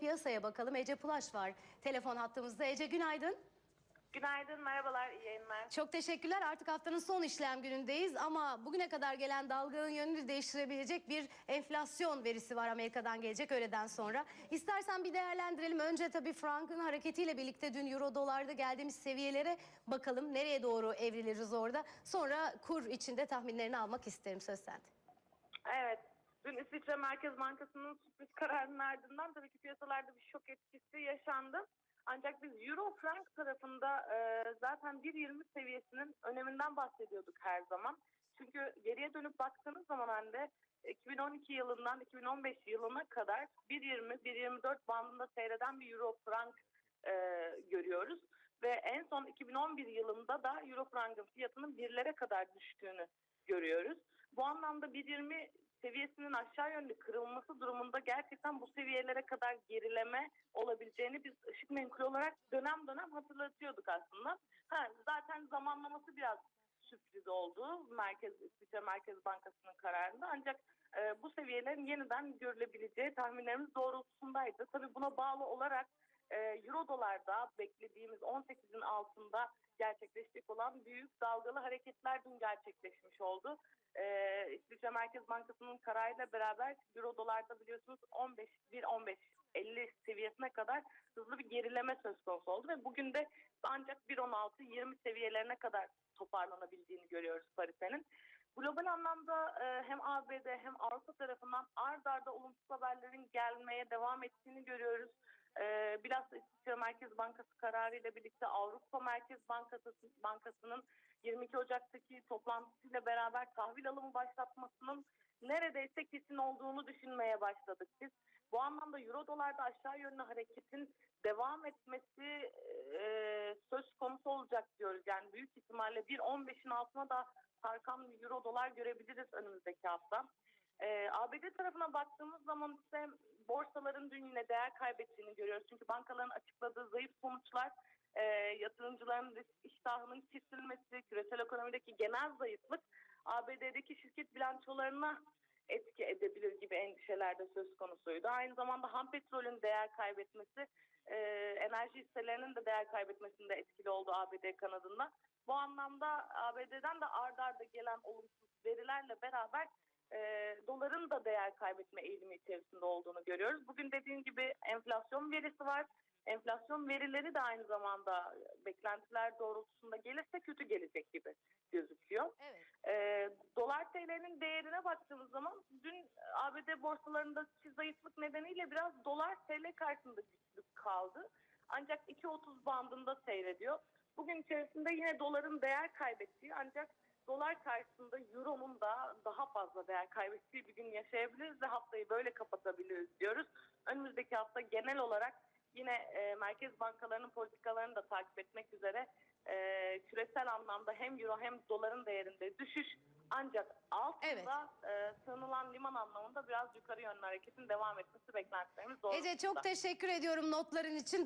piyasaya bakalım. Ece Pulaş var telefon hattımızda. Ece günaydın. Günaydın, merhabalar, iyi yayınlar. Çok teşekkürler. Artık haftanın son işlem günündeyiz ama bugüne kadar gelen dalganın yönünü değiştirebilecek bir enflasyon verisi var Amerika'dan gelecek öğleden sonra. İstersen bir değerlendirelim. Önce tabii Frank'ın hareketiyle birlikte dün euro dolarda geldiğimiz seviyelere bakalım. Nereye doğru evriliriz orada. Sonra kur içinde tahminlerini almak isterim söz sende. Evet, dün İsviçre Merkez Bankası'nın sürpriz kararının ardından tabii ki piyasalarda bir şok etkisi yaşandı. Ancak biz Euro Frank tarafında e, zaten 1.20 seviyesinin öneminden bahsediyorduk her zaman. Çünkü geriye dönüp baktığınız zaman ben de 2012 yılından 2015 yılına kadar 1.20-1.24 bandında seyreden bir Euro Frank e, görüyoruz. Ve en son 2011 yılında da Euro Frank'ın fiyatının birlere kadar düştüğünü görüyoruz. Bu anlamda 1.20 seviyesinin aşağı yönlü kırılması durumunda gerçekten bu seviyelere kadar gerileme olabileceğini biz ışık menkul olarak dönem dönem hatırlatıyorduk aslında. Ha, zaten zamanlaması biraz sürpriz oldu Merkez İsviçre Merkez Bankası'nın kararında ancak e, bu seviyelerin yeniden görülebileceği tahminlerimiz doğrultusundaydı. Tabii buna bağlı olarak e, Euro dolarda beklediğimiz 18'in altında gerçekleşecek olan büyük dalgalı hareketler dün gerçekleşmiş oldu. Ee, İsviçre Merkez Bankası'nın kararıyla beraber Euro dolarda biliyorsunuz 15 1.15 50 seviyesine kadar hızlı bir gerileme söz konusu oldu ve bugün de ancak 1.16 20 seviyelerine kadar toparlanabildiğini görüyoruz paritenin. Global anlamda e, hem ABD hem Avrupa tarafından ard arda olumsuz haberlerin gelmeye devam ettiğini görüyoruz. Bilhassa İsviçre Merkez Bankası kararıyla birlikte Avrupa Merkez Bankası Bankası'nın 22 Ocak'taki toplantısıyla beraber tahvil alımı başlatmasının neredeyse kesin olduğunu düşünmeye başladık biz. Bu anlamda Euro dolarda aşağı yönlü hareketin devam etmesi e, söz konusu olacak diyoruz. Yani büyük ihtimalle 1.15'in altına da sarkan Euro dolar görebiliriz önümüzdeki hafta. Ee, ABD tarafına baktığımız zaman ise borsaların dün yine değer kaybettiğini görüyoruz. Çünkü bankaların açıkladığı zayıf sonuçlar e, yatırımcıların risk iştahının kesilmesi, küresel ekonomideki genel zayıflık ABD'deki şirket bilançolarına etki edebilir gibi endişeler söz konusuydu. Aynı zamanda ham petrolün değer kaybetmesi, e, enerji hisselerinin de değer kaybetmesinde etkili oldu ABD kanadında. Bu anlamda ABD'den de ardarda arda gelen olumsuz verilerle beraber e, doların da değer kaybetme eğilimi içerisinde olduğunu görüyoruz. Bugün dediğim gibi enflasyon verisi var. Enflasyon verileri de aynı zamanda beklentiler doğrultusunda gelirse kötü gelecek gibi gözüküyor. Evet. E, dolar TL'nin değerine baktığımız zaman dün ABD borsalarındaki zayıflık nedeniyle biraz dolar TL karşısında güçlük kaldı. Ancak 2.30 bandında seyrediyor. Bugün içerisinde yine doların değer kaybettiği ancak dolar karşısında euronun da daha fazla değer kaybettiği bir gün yaşayabiliriz ve haftayı böyle kapatabiliriz diyoruz. Önümüzdeki hafta genel olarak yine e, merkez bankalarının politikalarını da takip etmek üzere e, küresel anlamda hem euro hem doların değerinde düşüş ancak altında e, sığınılan liman anlamında biraz yukarı yönlü hareketin devam etmesi beklentilerimiz doğrultusunda. Ece çok teşekkür ediyorum notların için.